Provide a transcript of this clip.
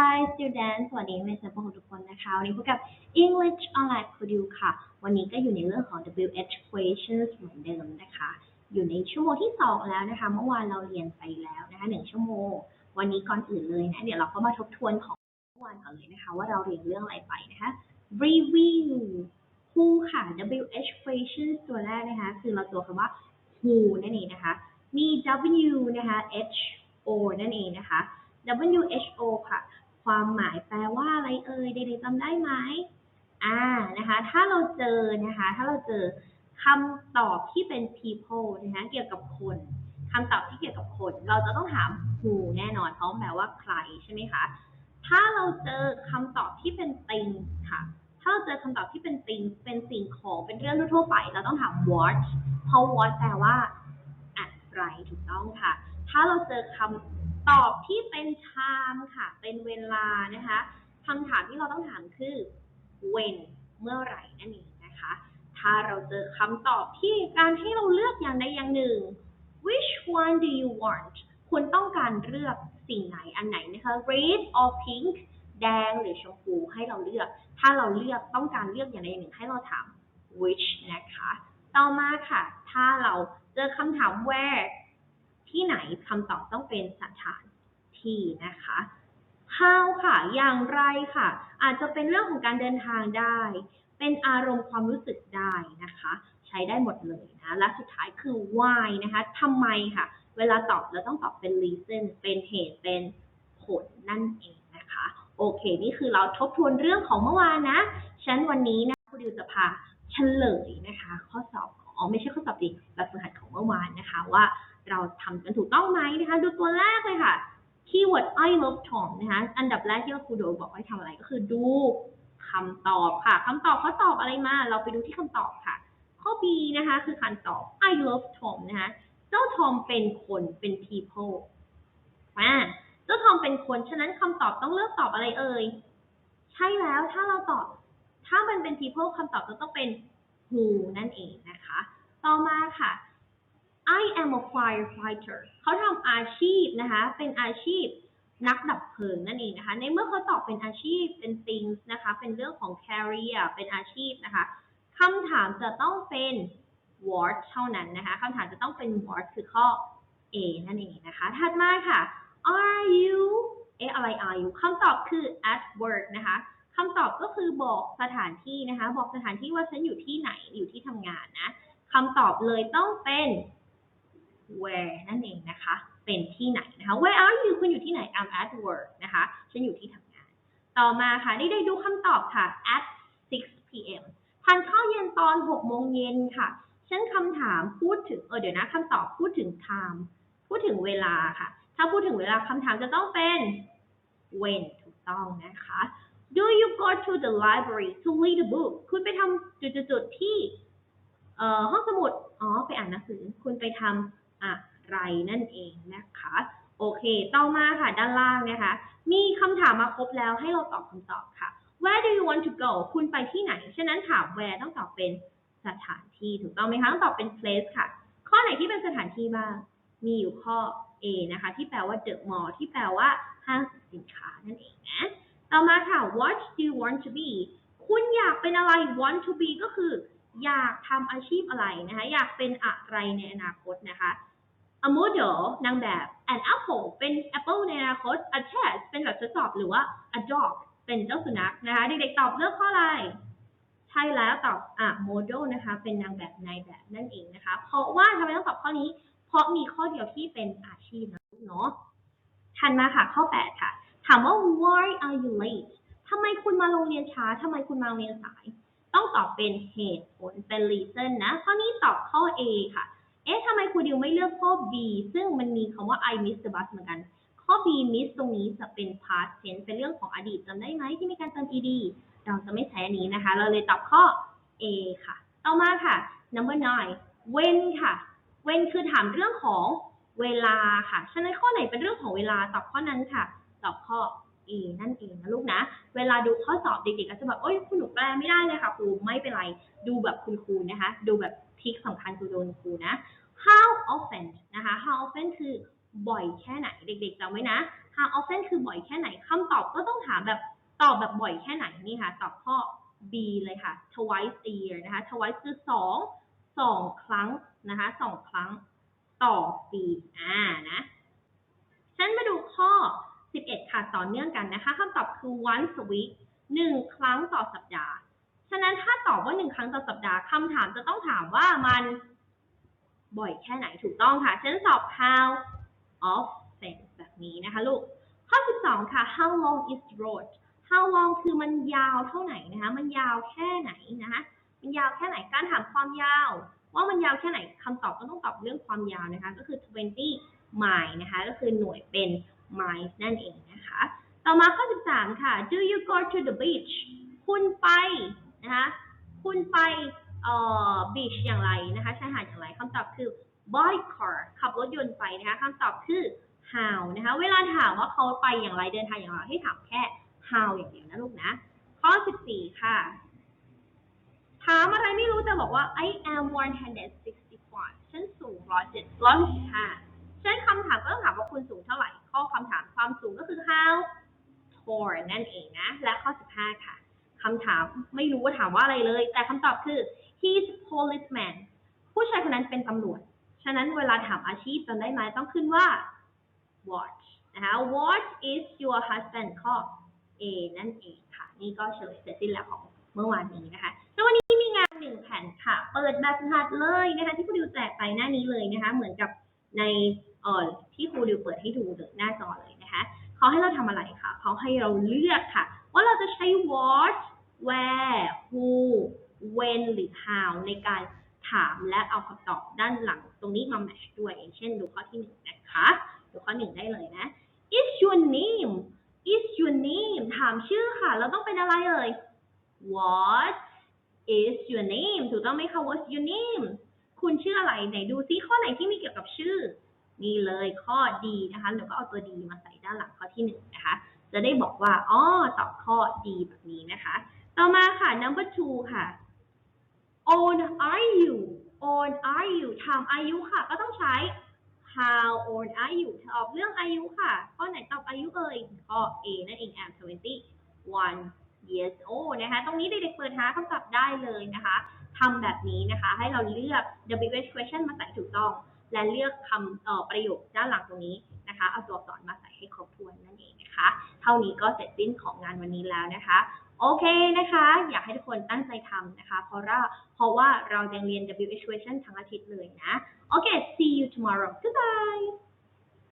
Hi students สวัสดีนักเรียนทุกทุกคนนะคะ วันนี้พบกับ English Online c o d u ค่ะ วันนี้ก็อยู่ในเรื่องของ WH questions เหมือนเดิมนะคะ อยู่ในชั่วโมงที่ 2 แล้วนะคะ เมื่อวานเราเรียนไปแล้วนะคะ1ชั่วโมง วันนี้ก่อนอื่นเลยนะ เดี๋ยวเราก็มาทบทวนของเมื่อวานก่อนเลยนะคะ ว่าเราเรียนเรื่องอะไรไปนะคะ review who ค่ะ WH questions ตัวแรกนะคะ คือเราตัวคำว่า who นั่นเองนะคะ มี W นะคะ H O นั่นเองนะคะ WHO ค่ะ ความหมายแปลว่าอะไรเอ่ยเด็กๆจำได้ไหมอ่านะคะถ้าเราเจอนะคะถ้าเราเจอคำตอบที่เป็น people นะคะเกี่ยวกับคนคำตอบที่เกี่ยวกับคน เราจะต้องถาม who แน่นอนเพราะแปลว่าใครใช่ไหมคะถ้าเราเจอคำตอบที่เป็น thing ค่ะ ถ้าเราเจอคำตอบที่เป็น thing เป็นสิ่งของเป็นเรื่องทั่วไป เราต้องถาม what เพราะ what แปลว่าอะไรถูกต้องค่ะ ถ้าเราเจอคำ ตอบที่เป็น time ค่ะ เป็นเวลานะคะคำถามที่เราต้องถามคือ when เมื่อไหร่นั่นเองนะคะ ถ้าเราเจอคำตอบที่การให้เราเลือกอย่างใดอย่างหนึ่ง which one do you want คุณต้องการเลือกสิ่งไหนอันไหนนะคะ red or pink แดงหรือชมพูให้เราเลือก ถ้าเราเลือกต้องการเลือกอย่างใดอย่างหนึ่งให้เราถาม which นะคะ ต่อมาค่ะ ถ้าเราเจอคำถาม where ที่ไหนคำตอบต้องเป็นสถานที่นะคะ how ค่ะ อย่างไรค่ะ อาจจะเป็นเรื่องของการเดินทางได้ เป็นอารมณ์ความรู้สึกได้นะคะ ใช้ได้หมดเลยนะ และสุดท้ายคือ why นะคะทำไมค่ะ เวลาตอบเราต้องตอบเป็น reason เป็นเหตุ เป็นผลนั่นเองนะคะ โอเค นี่คือเราทบทวนเรื่องของเมื่อวานนะฉันวันนี้นะคุณดิวจะพาเฉลยนะคะ ข้อสอบของอ๋อไม่ใช่ข้อสอบดิแบบฝึกหัดของเมื่อวานนะคะว่า เราทำกันถูกต้องไหมนะคะดูตัวแรกเลยค่ะคีย์เวิร์ด I love Tom นะคะอันดับแรกที่ครูโดบอกให้ทำอะไรก็คือดูคำตอบค่ะคำตอบเขาตอบอะไรมา เราไปดูที่คำตอบค่ะ ข้อ B นะคะคือคำตอบ I love Tom นะคะเจ้าทอมเป็นคนเป็น people อ่าเจ้าทอมเป็นคนฉะนั้นคำตอบต้องเลือกตอบอะไรเอ่ย ใช่แล้วถ้าเราตอบ ถ้ามันเป็น people คำตอบจะต้องเป็น who นั่นเองนะคะ ต่อมาค่ะ I am a firefighter เขาทำอาชีพนะคะ เป็นอาชีพนักดับเพลิงนั่นเองนะคะ ในเมื่อเขาตอบเป็นอาชีพเป็น things นะคะ เป็นเรื่องของ career เป็นอาชีพนะคะคำถามจะต้องเป็น what เท่านั้นนะคะคำถามจะต้องเป็น what คือข้อ A นั่นเองนะคะ ถัดมาค่ะ are you เอ๊ะอะไร are you คำตอบคือ at work นะคะคำตอบก็คือบอกสถานที่นะคะ บอกสถานที่ว่าฉันอยู่ที่ไหนอยู่ที่ทำงานนะคำตอบเลยต้องเป็น where นั่นเองนะคะ เป็นที่ไหนนะคะ where are you คุณอยู่ที่ไหน I'm at work นะคะ ฉันอยู่ที่ทำงาน ต่อมาค่ะได้ได้ดูคำตอบค่ะ at 6 p.m. ทานข้าวเย็นตอน 6 โมงเย็นค่ะ ฉันคำถามพูดถึง เออ เดี๋ยวนะคำตอบพูดถึง time พูดถึงเวลาค่ะ ถ้าพูดถึงเวลาคำถามจะต้องเป็น when ถูกต้องนะคะ Do you go to the library to read a book คุณไปทำจุดๆๆที่เอ่อห้องสมุด อ๋อ ไปอ่านหนังสือ คุณไปทำ อะไรนั่นเองนะคะ โอเค ต่อมาค่ะด้านล่างนะคะ มีคำถามมาครบแล้วให้เราตอบคำตอบค่ะ Where do you want to go คุณไปที่ไหน ฉะนั้นถาม where ต้องตอบเป็นสถานที่ถูกต้องไหมคะ ต้องตอบเป็น place ค่ะ ข้อไหนที่เป็นสถานที่บ้าง มีอยู่ข้อ A นะคะ ที่แปลว่า the mall ที่แปลว่าห้างสรรพสินค้านั่นเองนะ ต่อมาค่ะ what do you want to be คุณอยากเป็นอะไร want to be ก็คือ อยากทำอาชีพอะไรนะคะ อยากเป็นอะไรในอนาคตนะคะ a model นางแบบ an apple เป็น apple ในอนาคต a test เป็นแบบทดสอบหรือว่า a dog เป็นเจ้าสุนัขนะคะ เด็กๆตอบเลือกข้ออะไรใช่แล้วตอบอะ model นะคะ เป็นนางแบบนายแบบนั่นเองนะคะ เพราะว่าทำไมต้องตอบข้อนี้ เพราะมีข้อเดียวที่เป็นอาชีพนะเนาะถัดมาค่ะข้อ 8 ค่ะ ถามว่า why are you late ทำไมคุณมาโรงเรียนช้าทำไมคุณมาโรงเรียนสาย ต้องตอบเป็นเหตุผลเป็น reason นะ ข้อนี้ตอบข้อ A ค่ะ เอ๊ะทำไมครูดิวไม่เลือกข้อ B ซึ่งมันมีคำว่า I miss the bus เหมือนกัน ข้อ B miss ตรงนี้จะเป็น past tense เป็นเรื่องของอดีตจำได้ไหมที่มีการเติม ed เราจะไม่ใช้อันนี้นะคะ เราเลยตอบข้อ A ค่ะ ต่อมาค่ะ number nine when ค่ะ when คือถามเรื่องของเวลาค่ะ ฉะนั้นข้อไหนเป็นเรื่องของเวลาตอบข้อนั้นค่ะ ตอบข้อ A นั่นเองนะลูกนะ เวลาดูข้อสอบเด็กๆก็จะแบบโอ้ยคุณหนูแปลไม่ได้เลยค่ะครู ไม่เป็นไร ดูแบบคุณครูนะคะ ดูแบบ ทริคสำคัญคือโดนครูนะ how often นะคะ how often คือบ่อยแค่ไหน เด็กๆจำไว้นะ how often คือบ่อยแค่ไหนคำตอบก็ต้องถามแบบตอบแบบบ่อยแค่ไหนนี่ค่ะ ตอบข้อ B เลยค่ะ twice a year นะคะ twice คือสองสองครั้งนะคะสองครั้งต่อปีอ่านะฉันมาดูข้อ 11 ค่ะ ต่อเนื่องกันนะคะคำตอบคือ once a week หนึ่งครั้งต่อสัปดาห์ ฉะนั้นถ้าตอบว่าหนึ่งครั้งต่อสัปดาห์คำถามจะต้องถามว่ามันบ่อยแค่ไหนถูกต้องค่ะฉันตอบ how often แบบนี้นะคะลูก ข้อ 12 ค่ะ how long is the road how long คือมันยาวเท่าไหร่นะคะ มันยาวแค่ไหนนะคะ มันยาวแค่ไหน การถามความยาว ว่ามันยาวแค่ไหนคำตอบก็ต้องตอบเรื่องความยาวนะคะ ก็คือ 20 mile นะคะ ก็คือหน่วยเป็น miles นั่นเองนะคะ ต่อมาข้อ 13 ค่ะ do you go to the beach คุณไป นะคะคุณไปเอ่อ beach อย่างไรนะคะชายหาดอย่างไรคำตอบคือ by car ขับรถยนต์ไปนะคะคำตอบคือ how นะคะเวลาถามว่าเขาไปอย่างไรเดินทางอย่างไรให้ถามแค่ how อย่างเดียวนะลูกนะ ข้อ 14 ค่ะ ถามอะไรไม่รู้แต่บอกว่า I am 165ฉันสูง107 165ฉันคำถามก็ต้องถามว่าคุณสูงเท่าไหร่ ข้อคำถามความสูงก็คือ how tall นั่นเองนะ และข้อ 15 ค่ะ คำถามไม่รู้ว่าถามว่าอะไรเลย แต่คำตอบคือ he's policeman ผู้ชายคนนั้นเป็นตำรวจ ฉะนั้นเวลาถามอาชีพจำได้ไหมต้องขึ้นว่า what นะคะ what is your husband ข้อ A นั่นเองค่ะ นี่ก็เฉลยเสร็จสิ้นแล้วของเมื่อวานนี้นะคะแล้ววันนี้มีงานหนึ่งแผ่นค่ะ เปิดแบบหัดเลยนะคะที่ครูดิวแจกไปหน้านี้เลยนะคะ เหมือนกับในเอ่อที่ครูดิวเปิดให้ดูเลยหน้าจอเลยนะคะเขาให้เราทำอะไรคะเขาให้เราเลือกค่ะ ว่าเราจะใช้ what where who when หรือ how ในการถามและเอาคำตอบด้านหลังตรงนี้มาแมทช์ด้วย อย่างเช่นดูข้อที่หนึ่งนะคะดูข้อหนึ่งได้เลยนะ is your name is your name ถามชื่อค่ะ เราต้องเป็นอะไรเอ่ย what is your name ถูกต้องไหมคะ what's your name คุณชื่ออะไรไหนดูซิข้อไหนที่มีเกี่ยวกับชื่อ นี่เลยข้อดีนะคะเดี๋ยวก็เอาตัวดีมาใส่ด้านหลังข้อที่หนึ่งนะคะ จะได้บอกว่า อ๋อ ตอบข้อดีแบบนี้นะคะ ต่อมาค่ะ number two ค่ะ old are you old are you ถามอายุค่ะ ก็ต้องใช้ how old are you ตอบเรื่องอายุค่ะ ข้อไหนตอบอายุเอ่ย ข้อ A นั่นเอง I'm 21 years old นะคะ ตรงนี้เด็กๆเปิดหาคำตอบได้เลยนะคะทำแบบนี้นะคะ ให้เราเลือก WH question มาใส่ถูกต้อง และเลือกคำประโยคด้านหลังตรงนี้นะคะ เอาตัวอักษรมาใส่ให้ครบถ้วนนั่นเองนะคะ เท่านี้ก็เสร็จสิ้นของงานวันนี้แล้วนะคะ โอเคนะคะ อยากให้ทุกคนตั้งใจทำนะคะ เพราะว่าเพราะว่าเรายังเรียน WH question ทั้งอาทิตย์เลยนะ โอเค see you tomorrow goodbye